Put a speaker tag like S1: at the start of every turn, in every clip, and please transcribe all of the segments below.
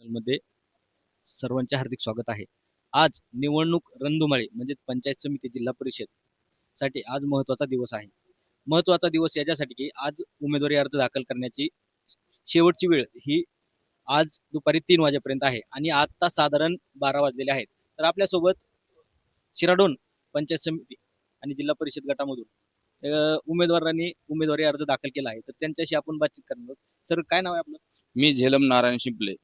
S1: मध्ये सर्वांचे हार्दिक स्वागत आहे. आज निवडणूक रणधुमाळी म्हणजे पंचायत समिती जिल्हा परिषदसाठी आज महत्त्वाचा दिवस आहे. महत्त्वाचा दिवस याच्यासाठी की आज उमेदवारी अर्ज दाखल करण्याची शेवटची वेळ ही आज दुपारी तीन वाजेपर्यंत आहे आणि आत्ता साधारण बारा वाजलेले आहेत. तर आपल्यासोबत शिराडोन पंचायत समिती आणि जिल्हा परिषद गटामधून उमेदवारांनी उमेदवारी अर्ज दाखल केला आहे. तर त्यांच्याशी आपण बातचीत करणार सर काय नाव आहे आपलं?
S2: मी झेलम नारायण शिंपले.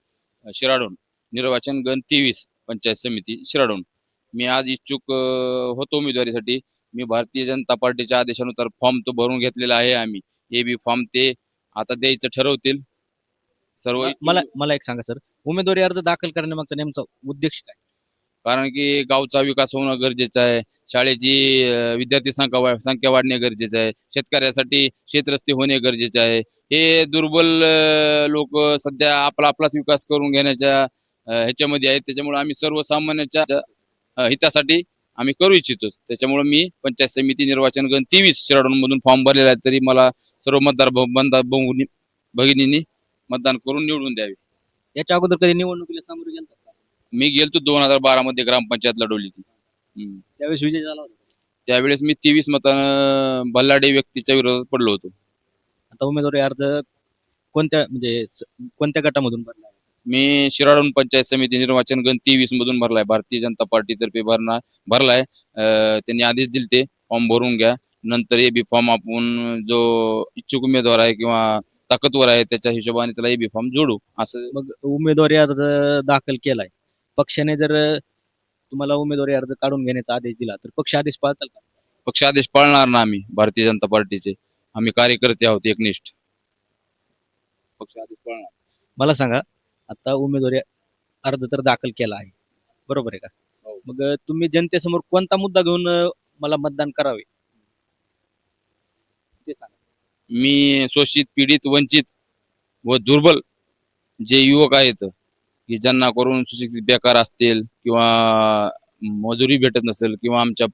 S2: शिराडोन. निर्वाचन गण तेवीस पंचायत समिती शिराडोन. मी आज इच्छुक होतो उमेदवारीसाठी. मी भारतीय जनता पार्टीच्या आदेशानुसार फॉर्म तो भरून घेतलेला आहे आम्ही. ए बी फॉर्म ते आता द्यायचं ठरवतील. सर्व
S1: मला मला एक सांगा सर. उमेदवारी अर्ज दाखल करण्यामागचा नेमचा उद्देश काय?
S2: कारण की गावचा विकास होणं गरजेचं आहे. शाळेची विद्यार्थी संख्या वा- संख्या वाढणे गरजेचं आहे. शेतकऱ्यासाठी शेतरस्ते होणे गरजेचे आहे. हे दुर्बल लोक सध्या आपला आपलाच विकास करून घेण्याच्या ह्याच्यामध्ये आहेत. त्याच्यामुळे आम्ही सर्वसामान्यांच्या हितासाठी आम्ही करू इच्छितो. त्याच्यामुळे मी पंचायत समिती निर्वाचन गण तेवीस शिराडून मधून फॉर्म भरलेला आहे. तरी मला सर्व मतदार भगिनींनी मतदान करून निवडून द्यावे.
S1: याच्या अगोदर कधी निवडणुकीला सामोरे का?
S2: मी गेलतो दोन हजार बारा मध्ये ग्रामपंचायत लढवली ती हम्म.
S1: त्यावेळेस विजय झाला होता.
S2: त्यावेळेस मी तेवीस मतानं बल्लाडे व्यक्तीच्या विरोधात पडलो होतो.
S1: आता उमेदवारी अर्ज कोणत्या म्हणजे स- कोणत्या गटामधून भरला?
S2: मी शिराडून पंचायत समिती निर्वाचन गण तेवीस मधून भरलाय. भारतीय जनता पार्टीतर्फे भरणार भरलाय. अं, त्यांनी आदेश दिलते फॉर्म भरून घ्या. नंतर ए बी फॉर्म आपण जो इच्छुक उमेदवार आहे किंवा ताकदवर आहे त्याच्या हिशोबाने त्याला ए बी फॉर्म जोडू. असं
S1: मग उमेदवारी अर्ज दाखल केलाय. पक्षाने जर तुम्हाला उमेदवारी अर्ज काढून घेण्याचा आदेश दिला तर पक्ष आदेश पाळताल का?
S2: पक्ष आदेश पाळणार ना आम्ही भारतीय जनता पार्टीचे. आम्ही कार्यकर्ते आहोत एकनिष्ठ. पक्ष आदेश पाळणार.
S1: मला सांगा आता उमेदवारी अर्ज तर दाखल केला आहे. बरोबर आहे का?
S2: हो.
S1: मग तुम्ही जनतेसमोर कोणता मुद्दा घेऊन अ, मला मतदान करावे? ते सांगा.
S2: मी शोषित पीडित वंचित व दुर्बल जे युवक आहेत की ज्यांना करून सुशिक्षित बेकार असतील किंवा मजुरी भेटत नसेल किंवा आमच्या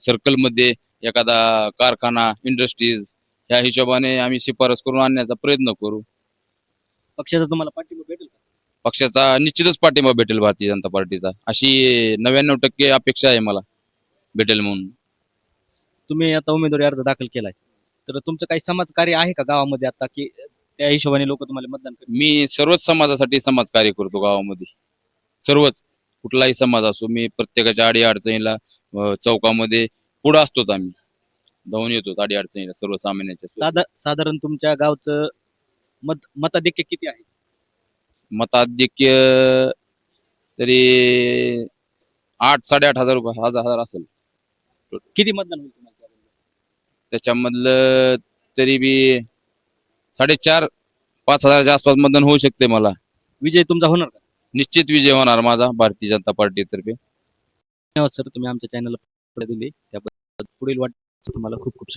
S2: सर्कलमध्ये एखादा कारखाना इंडस्ट्रीज ह्या हिशोबाने आम्ही शिफारस करून आणण्याचा प्रयत्न करू.
S1: पक्षाचा तुम्हाला पाठिंबा भेटेल का?
S2: पक्षाचा निश्चितच पाठिंबा भेटेल भारतीय जनता पार्टीचा. अशी नव्याण्णव टक्के अपेक्षा आहे मला भेटेल म्हणून.
S1: तुम्ही आता उमेदवारी अर्ज दाखल केलाय. तर तुमचं काही समाजकार्य आहे का गावामध्ये आता की त्या हिशोबाने लोक तुम्हाला मतदान करतील.
S2: मी सर्वच समाजासाठी समाजकार्य करतो गावामध्ये. सर्वच. कुठलाही समाज असो मी प्रत्येकाच्या अडी अडचणीला अं, चौकामध्ये पुढे असतोच आम्ही. धावून येतो अडी अडचणीला सर्वसामान्यांच्या
S1: साधा साधारण तुमच्या गावचं मत मताधिक्य किती आहे?
S2: मताधिक्य तरी आठ साडेआठ हजार रुपये हजार हजार असेल.
S1: किती मतदान होईल तुम्हाला?
S2: त्याच्यामधलं तरी बी साडेचार पाच हजाराच्या आसपास मतदान होऊ शकते मला.
S1: विजय तुमचा होणार का?
S2: निश्चित विजय होणार माझा भारतीय जनता पार्टीतर्फे.
S1: धन्यवाद सर. तुम्ही आमच्या चॅनलला दिली. त्याबद्दल पुढील वाट तुम्हाला खूप खूप